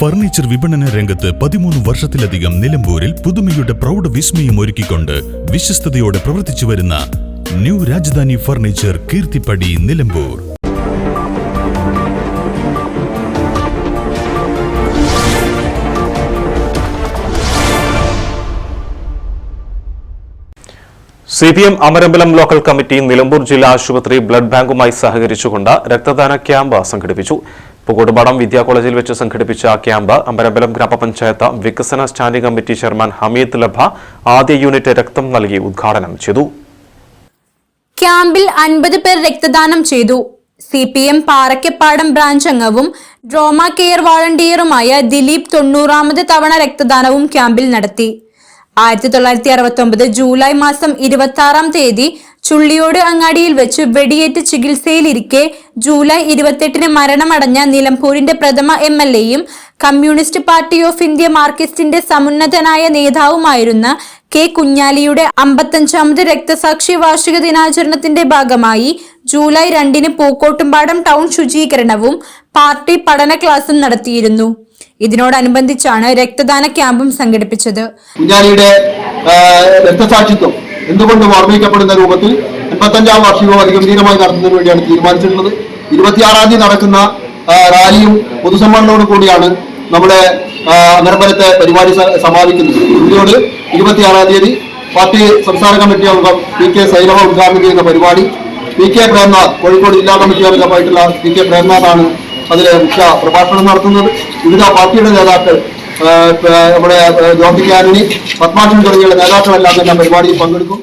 Furniture വിപണന രംഗത്ത് പതിമൂന്ന് വർഷത്തിലധികം നിലമ്പൂരിൽ പുതുമയുടെ പ്രൗഢ വിസ്മയം ഒരുക്കിക്കൊണ്ട് വിശ്വസ്തയോടെ പ്രവർത്തിച്ചു വരുന്ന new Rajadhani furniture Keerthippadi Nilambur. C P M Amarambalam local committee Nilambur ജില്ലാ ആശുപത്രി ബ്ലഡ് ബാങ്കുമായി സഹകരിച്ചുകൊണ്ട് രക്തദാന ക്യാമ്പ് സംഘടിപ്പിച്ചു. പൂക്കോട്ടുപാടം വിദ്യാ കോളേജിൽ വെച്ച് സംഘടിപ്പിച്ച ക്യാമ്പ് അമ്പരമ്പലം ഗ്രാമപഞ്ചായത്ത് വികസന സ്റ്റാൻഡിംഗ് കമ്മിറ്റി ചെയർമാൻ ഹമീദ് ലഭ ആദ്യ യൂണിറ്റ് രക്തം നൽകി ഉദ്ഘാടനം ചെയ്തു. ക്യാമ്പിൽ അൻപത് പേർ രക്തദാനം ചെയ്തു. C P M Parakkappadam branch അംഗവും ഡ്രോമ കെയർ വാളണ്ടിയറുമായ ദിലീപ് തൊണ്ണൂറാമത് തവണ രക്തദാനവും ക്യാമ്പിൽ നടത്തി. ആയിരത്തി തൊള്ളായിരത്തി അറുപത്തി ഒമ്പത് ജൂലൈ മാസം ഇരുപത്തി ആറാം തീയതി ചുള്ളിയോട് അങ്ങാടിയിൽ വെച്ച് വെടിയേറ്റ് ചികിത്സയിലിരിക്കെ ജൂലൈ ഇരുപത്തെട്ടിന് മരണമടഞ്ഞ നിലമ്പൂരിന്റെ പ്രഥമ എം എൽ എയും കമ്മ്യൂണിസ്റ്റ് പാർട്ടി ഓഫ് ഇന്ത്യ മാർക്കിസ്റ്റിന്റെ സമുന്നതനായ നേതാവുമായിരുന്ന കെ കുഞ്ഞാലിയുടെ അമ്പത്തഞ്ചാമത് രക്തസാക്ഷി വാർഷിക ദിനാചരണത്തിന്റെ ഭാഗമായി ജൂലൈ രണ്ടിന് പൂക്കോട്ടുംപാടം ടൗൺ ശുചീകരണവും പാർട്ടി പഠന ക്ലാസും നടത്തിയിരുന്നു. ഇതിനോടനുബന്ധിച്ചാണ് രക്തദാന ക്യാമ്പും സംഘടിപ്പിച്ചത്. കുഞ്ഞാലിയുടെ രക്തസാക്ഷിത്വം. എന്തുകൊണ്ടും ഓർമ്മിക്കപ്പെടുന്ന രൂപത്തിൽ എൺപത്തഞ്ചാം വാർഷികവും അതിഗംഭീരമായി നടത്തുന്നതിന് വേണ്ടിയാണ് തീരുമാനിച്ചിട്ടുള്ളത്. ഇരുപത്തിയാറാം തീയതി നടക്കുന്ന റാലിയും പൊതുസമ്മേളനവും കൂടിയാണ് നമ്മുടെ ആ, പരിപാടി സമാപിക്കുന്നത്. ഇതിനോട് ഇരുപത്തിയാറാം തീയതി പാർട്ടി സംസ്ഥാന കമ്മിറ്റി അംഗം പി കെ സൈലവ ഉദ്ഘാടനം ചെയ്യുന്ന പരിപാടി. പി കെ പ്രേംനാഥ് കോഴിക്കോട് ജില്ലാ കമ്മിറ്റി അംഗമായിട്ടുള്ള പി കെ പ്രേംനാഥാണ് അതിലെ മുഖ്യ പ്രഭാഷണം നടത്തുന്നത്. വിവിധ പാർട്ടിയുടെ നേതാക്കൾ നമ്മുടെ പത്മാക്ഷൻ തുടങ്ങിയുള്ള നേതാക്കളെല്ലാം തന്നെ പരിപാടിയിൽ പങ്കെടുക്കും.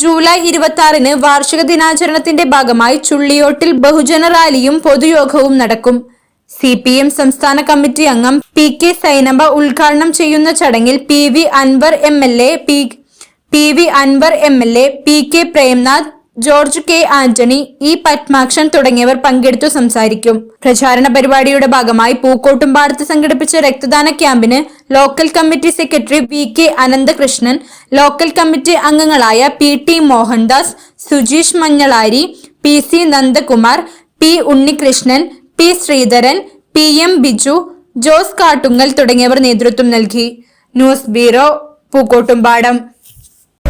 ജൂലൈ ഇരുപത്തി ആറിന് വാർഷിക ദിനാചരണത്തിന്റെ ഭാഗമായി ചുള്ളിയോട്ടിൽ ബഹുജന റാലിയും പൊതുയോഗവും നടക്കും. സി പി എം സംസ്ഥാന കമ്മിറ്റി അംഗം പി കെ സൈനബ ഉദ്ഘാടനം ചെയ്യുന്ന ചടങ്ങിൽ P V Anvar M L A P V Anvar M L A P K Premnath George K Antony E Padmakshan തുടങ്ങിയവർ പങ്കെടുത്തു സംസാരിക്കും. പ്രചാരണ പരിപാടിയുടെ ഭാഗമായി പൂക്കോട്ടുംപാടത്ത് സംഘടിപ്പിച്ച രക്തദാന ക്യാമ്പിന് local committee secretary V K Ananthakrishnan local committee അംഗങ്ങളായ P T Mohandas Sujeesh Manjalari P C Nandakumar P Unnikrishnan P Sreedharan P M Biju Jose Kattungal തുടങ്ങിയവർ നേതൃത്വം നൽകി. News bureau Pookkottumpadam.